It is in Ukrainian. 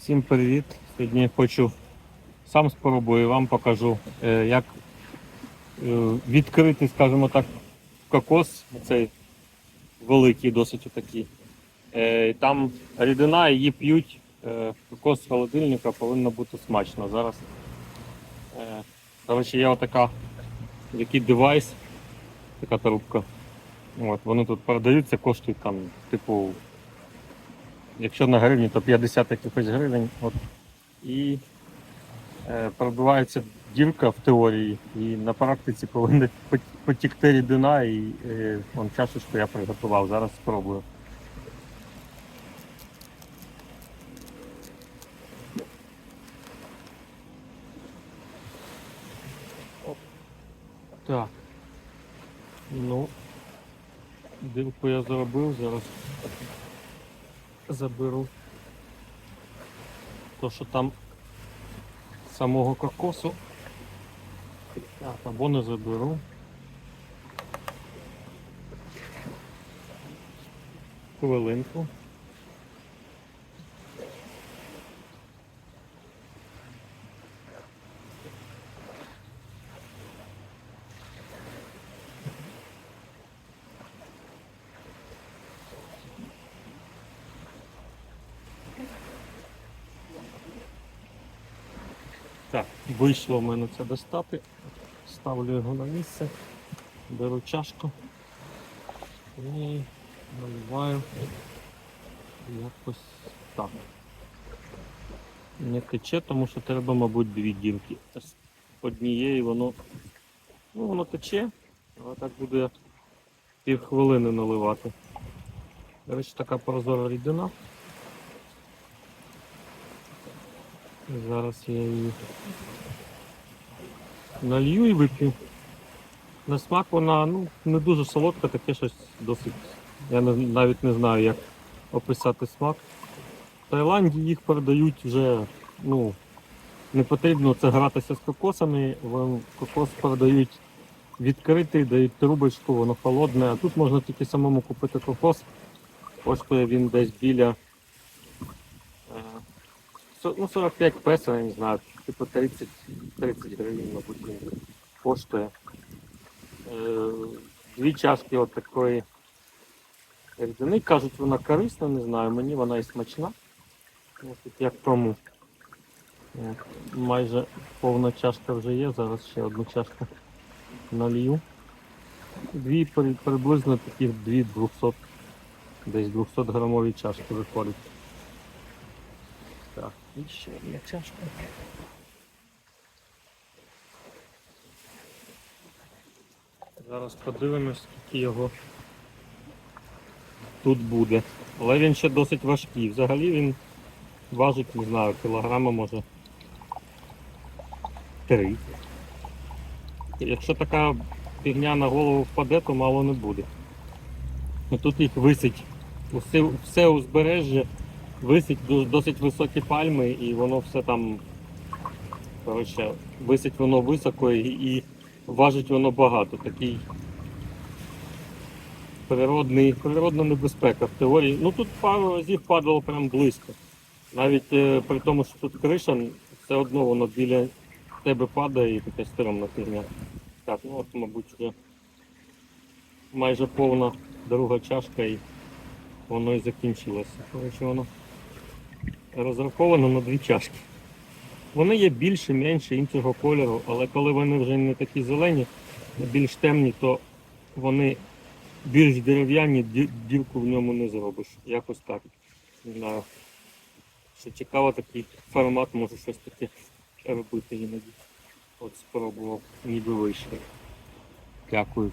Всім привіт! Сьогодні хочу сам спробую вам покажу, е, як е, відкрити, скажімо так, кокос, цей великий, досить отакий. Е, Там рідина, її п'ють. Кокос з холодильника повинно бути смачно. Зараз е, коротше, є отака який девайс, така трубка. От, вони тут продаються, коштують там, типу, якщо на гривні, то 50 якихось гривень. От. І е, пробивається дірка в теорії, і на практиці повинна потікти рідина, і е, вон чашечку я приготував. Зараз спробую. Так. Ну, дірку я зробив, зараз заберу то, що там самого кокосу. Або не заберу. Хвилинку. Так, вийшло в мене це достати. Ставлю його на місце, беру чашку і наливаю якось так. Не тече, тому що треба, мабуть, дві дірки. З однієї воно, ну, воно тече, але так буде пів хвилини наливати. До речі, така прозора рідина. Зараз я її налью і вип'ю. На смак вона ну, не дуже солодка, таке щось досить. Я не, навіть не знаю, як описати смак. В Таїланді їх продають вже, ну, не потрібно це гратися з кокосами, вон кокос продають відкритий, дають трубочку, воно холодне, а тут можна тільки самому купити кокос. Коштує він десь біля ну, 45 песо, я не знаю, типу 30, 30 гривень, мабуть, він коштує. Е, Дві чашки от такої рідини. Кажуть, вона корисна, не знаю, мені вона і смачна. Ось як тому. Майже повна чашка вже є, зараз ще одну чашку налью. Дві приблизно таких дві 200, десь 200 грамові чашки виходить. Так, і ще одна чашка. Зараз подивимось, скільки його тут буде. Але він ще досить важкий. Взагалі він важить, не знаю, кілограма може. Три. Якщо така фігня на голову впаде, то мало не буде. Ну, Тут їх висить. Усе, все узбережжя висить досить високі пальми і воно все там. Коротше, висить воно високо і, і важить воно багато. Такий природний, природна небезпека в теорії. Ну тут пару разів падало прям близько. Навіть е, при тому, що тут криша, все одно воно біля тебе падає і така стрімна фігня. Так, ну от, мабуть, вже майже повна друга чашка і воно і закінчилося. Коротше, воно розраховано на дві чашки. Вони є більше, менше іншого кольору, але коли вони вже не такі зелені, а більш темні, то вони більш дерев'яні, ді- дірку в ньому не зробиш. Якось так. Не знаю. Що цікаво, такий формат може щось таке робити іноді. От спробував, ніби вийшло. Дякую.